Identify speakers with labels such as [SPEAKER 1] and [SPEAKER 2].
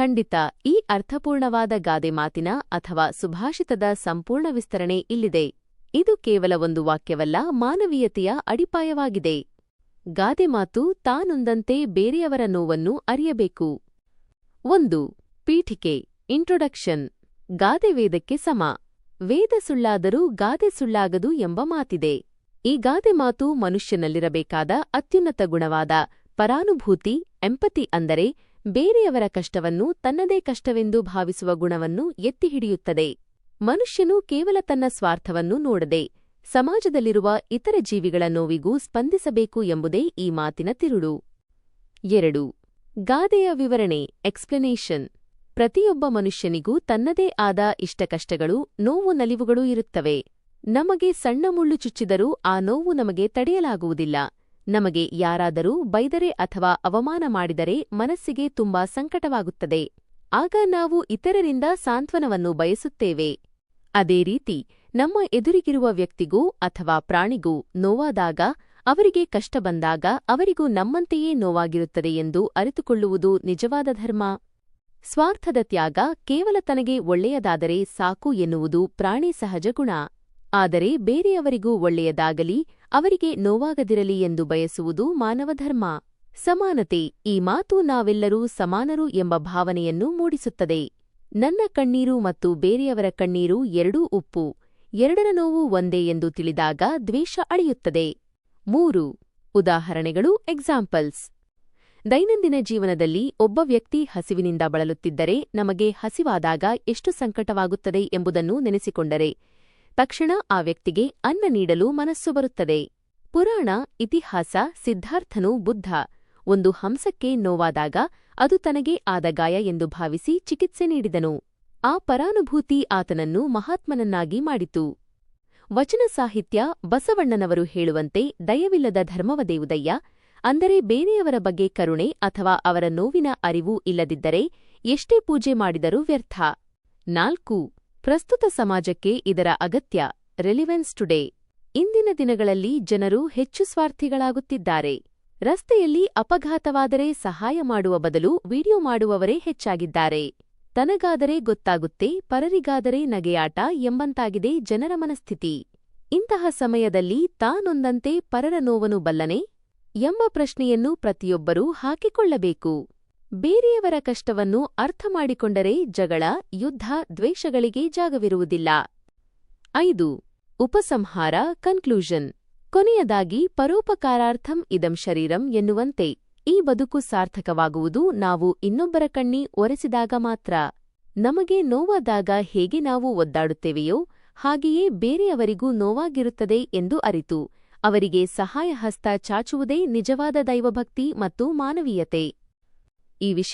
[SPEAKER 1] ಖಂಡಿತ, ಈ ಅರ್ಥಪೂರ್ಣವಾದ ಗಾದೆ ಮಾತಿನ ಅಥವಾ ಸುಭಾಷಿತದ ಸಂಪೂರ್ಣ ವಿಸ್ತರಣೆ ಇಲ್ಲಿದೆ. ಇದು ಕೇವಲ ಒಂದು ವಾಕ್ಯವಲ್ಲ, ಮಾನವೀಯತೆಯ ಅಡಿಪಾಯವಾಗಿದೆ. ಗಾದೆ ಮಾತು ತಾನೊಂದಂತೆ ಬೇರೆಯವರ ನೋವನ್ನು ಅರಿಯಬೇಕು. ಒಂದು, ಪೀಠಿಕೆ ಇಂಟ್ರೊಡಕ್ಷನ್ ಗಾದೆ ವೇದಕ್ಕೆ ಸಮ. ವೇದ ಸುಳ್ಳಾದರೂ ಗಾದೆ ಸುಳ್ಳಾಗದು ಎಂಬ ಮಾತಿದೆ. ಈ ಗಾದೆ ಮಾತು ಮನುಷ್ಯನಲ್ಲಿರಬೇಕಾದ ಅತ್ಯುನ್ನತ ಗುಣವಾದ ಪರಾನುಭೂತಿ, ಎಂಪತಿ ಅಂದರೆ ಬೇರೆಯವರ ಕಷ್ಟವನ್ನು ತನ್ನದೇ ಕಷ್ಟವೆಂದು ಭಾವಿಸುವ ಗುಣವನ್ನು ಎತ್ತಿಹಿಡಿಯುತ್ತದೆ. ಮನುಷ್ಯನು ಕೇವಲ ತನ್ನ ಸ್ವಾರ್ಥವನ್ನು ನೋಡದೆ ಸಮಾಜದಲ್ಲಿರುವ ಇತರ ಜೀವಿಗಳ ನೋವಿಗೂ ಸ್ಪಂದಿಸಬೇಕು ಎಂಬುದೇ ಈ ಮಾತಿನ ತಿರುಳು. ಎರಡು. ಗಾದೆಯ ವಿವರಣೆ ಎಕ್ಸ್ಪ್ಲನೇಷನ್ ಪ್ರತಿಯೊಬ್ಬ ಮನುಷ್ಯನಿಗೂ ತನ್ನದೇ ಆದ ಇಷ್ಟಕಷ್ಟಗಳು, ನೋವು ನಲಿವುಗಳೂ ಇರುತ್ತವೆ. ನಮಗೆ ಸಣ್ಣ ಮುಳ್ಳು ಚುಚ್ಚಿದರೂ ಆ ನೋವು ನಮಗೆ ತಡೆಯಲಾಗುವುದಿಲ್ಲ. ನಮಗೆ ಯಾರಾದರೂ ಬೈದರೆ ಅಥವಾ ಅವಮಾನ ಮಾಡಿದರೆ ಮನಸ್ಸಿಗೆ ತುಂಬಾ ಸಂಕಟವಾಗುತ್ತದೆ. ಆಗ ನಾವು ಇತರರಿಂದ ಸಾಂತ್ವನವನ್ನು ಬಯಸುತ್ತೇವೆ. ಅದೇ ರೀತಿ, ನಮ್ಮ ಎದುರಿಗಿರುವ ವ್ಯಕ್ತಿಗೂ ಅಥವಾ ಪ್ರಾಣಿಗೂ ನೋವಾದಾಗ, ಅವರಿಗೆ ಕಷ್ಟ ಬಂದಾಗ ಅವರಿಗೂ ನಮ್ಮಂತೆಯೇ ನೋವಾಗಿರುತ್ತದೆ ಎಂದು ಅರಿತುಕೊಳ್ಳುವುದು ನಿಜವಾದ ಧರ್ಮ. ಸ್ವಾರ್ಥದ ತ್ಯಾಗ ಕೇವಲ ತನಗೆ ಒಳ್ಳೆಯದಾದರೆ ಸಾಕು ಎನ್ನುವುದು ಪ್ರಾಣಿ ಸಹಜ ಗುಣ. ಆದರೆ ಬೇರೆಯವರಿಗೂ ಒಳ್ಳೆಯದಾಗಲಿ ಅವರಿಗೆ ನೋವಾಗದಿರಲಿ ಎಂದು ಬಯಸುವುದು ಮಾನವಧರ್ಮ. ಸಮಾನತೆ, ಈ ಮಾತು ನಾವೆಲ್ಲರೂ ಸಮಾನರು ಎಂಬ ಭಾವನೆಯನ್ನು ಮೂಡಿಸುತ್ತದೆ. ನನ್ನ ಕಣ್ಣೀರು ಮತ್ತು ಬೇರೆಯವರ ಕಣ್ಣೀರು ಎರಡೂ ಉಪ್ಪು. ಎರಡರ ನೋವು ಒಂದೇ ಎಂದು ತಿಳಿದಾಗ ದ್ವೇಷ ಅಳೆಯುತ್ತದೆ. ಮೂರು, ಉದಾಹರಣೆಗಳು ಎಕ್ಸಾಂಪಲ್ಸ್ ದೈನಂದಿನ ಜೀವನದಲ್ಲಿ ಒಬ್ಬ ವ್ಯಕ್ತಿ ಹಸಿವಿನಿಂದ ಬಳಲುತ್ತಿದ್ದರೆ ನಮಗೆ ಹಸಿವಾದಾಗ ಎಷ್ಟು ಸಂಕಟವಾಗುತ್ತದೆ ಎಂಬುದನ್ನು ನೆನೆಸಿಕೊಂಡರೆ ತಕ್ಷಣ ಆ ವ್ಯಕ್ತಿಗೆ ಅನ್ನ ನೀಡಲು ಮನಸ್ಸು ಬರುತ್ತದೆ. ಪುರಾಣ, ಇತಿಹಾಸ, ಸಿದ್ಧಾರ್ಥನು ಬುದ್ಧ. ಒಂದು ಹಂಸಕ್ಕೆ ನೋವಾದಾಗ ಅದು ತನಗೆ ಆದ ಗಾಯ ಎಂದು ಭಾವಿಸಿ ಚಿಕಿತ್ಸೆ ನೀಡಿದನು. ಆ ಪರಾನುಭೂತಿ ಆತನನ್ನು ಮಹಾತ್ಮನನ್ನಾಗಿ ಮಾಡಿತು. ವಚನ ಸಾಹಿತ್ಯ ಬಸವಣ್ಣನವರು ಹೇಳುವಂತೆ ದಯವಿಲ್ಲದ ಧರ್ಮವದೇವುದಯ್ಯ ಅಂದರೆ ಬೇರೆಯವರ ಬಗ್ಗೆ ಕರುಣೆ ಅಥವಾ ಅವರ ನೋವಿನ ಅರಿವು ಇಲ್ಲದಿದ್ದರೆ ಎಷ್ಟೇ ಪೂಜೆ ಮಾಡಿದರೂ ವ್ಯರ್ಥ. ನಾಲ್ಕು ಪ್ರಸ್ತುತ ಸಮಾಜಕ್ಕೆ ಇದರ ಅಗತ್ಯ. Relevance today. ಇಂದಿನ ದಿನಗಳಲ್ಲಿ ಜನರು ಹೆಚ್ಚು ಸ್ವಾರ್ಥಿಗಳಾಗುತ್ತಿದ್ದಾರೆ. ರಸ್ತೆಯಲ್ಲಿ ಅಪಘಾತವಾದರೆ ಸಹಾಯ ಮಾಡುವ ಬದಲು ವಿಡಿಯೋ ಮಾಡುವವರೇ ಹೆಚ್ಚಾಗಿದ್ದಾರೆ. ತನಗಾದರೆ ಗೊತ್ತಾಗುತ್ತೆ, ಪರರಿಗಾದರೆ ನಗೆಯಾಟ ಎಂಬಂತಾಗಿದೆ ಜನರ ಮನಸ್ಥಿತಿ. ಇಂತಹ ಸಮಯದಲ್ಲಿ ತಾನೊಂದಂತೆ ಪರರ ನೋವನು ಬಲ್ಲನೆ? ಎಂಬ ಪ್ರಶ್ನೆಯನ್ನು ಪ್ರತಿಯೊಬ್ಬರೂ ಹಾಕಿಕೊಳ್ಳಬೇಕು. ಬೇರೆಯವರ ಕಷ್ಟವನ್ನು ಅರ್ಥ ಮಾಡಿಕೊಂಡರೆ ಜಗಳ, ಯುದ್ಧ, ದ್ವೇಷಗಳಿಗೆ ಜಾಗವಿರುವುದಿಲ್ಲ. ಐದು, ಉಪಸಂಹಾರ, ಕನ್ಕ್ಲೂಷನ್. ಕೊನೆಯದಾಗಿ, ಪರೋಪಕಾರಾರ್ಥಂ ಇದಂ ಶರೀರಂ ಎನ್ನುವಂತೆ. ಈ ಬದುಕು ಸಾರ್ಥಕವಾಗುವುದು ನಾವು ಇನ್ನೊಬ್ಬರ ಕಣ್ಣಿ ಒರೆಸಿದಾಗ ಮಾತ್ರ. ನಮಗೆ ನೋವಾದಾಗ ಹೇಗೆ ನಾವು ಒದ್ದಾಡುತ್ತೇವೆಯೋ, ಹಾಗೆಯೇ ಬೇರೆಯವರಿಗೂ ನೋವಾಗಿರುತ್ತದೆ ಎಂದು ಅರಿತು. ಅವರಿಗೆ ಸಹಾಯ ಹಸ್ತ ಚಾಚುವುದೇ ನಿಜವಾದ ದೈವಭಕ್ತಿ ಮತ್ತು ಮಾನವೀಯತೆ. ಈ ವಿಷಯ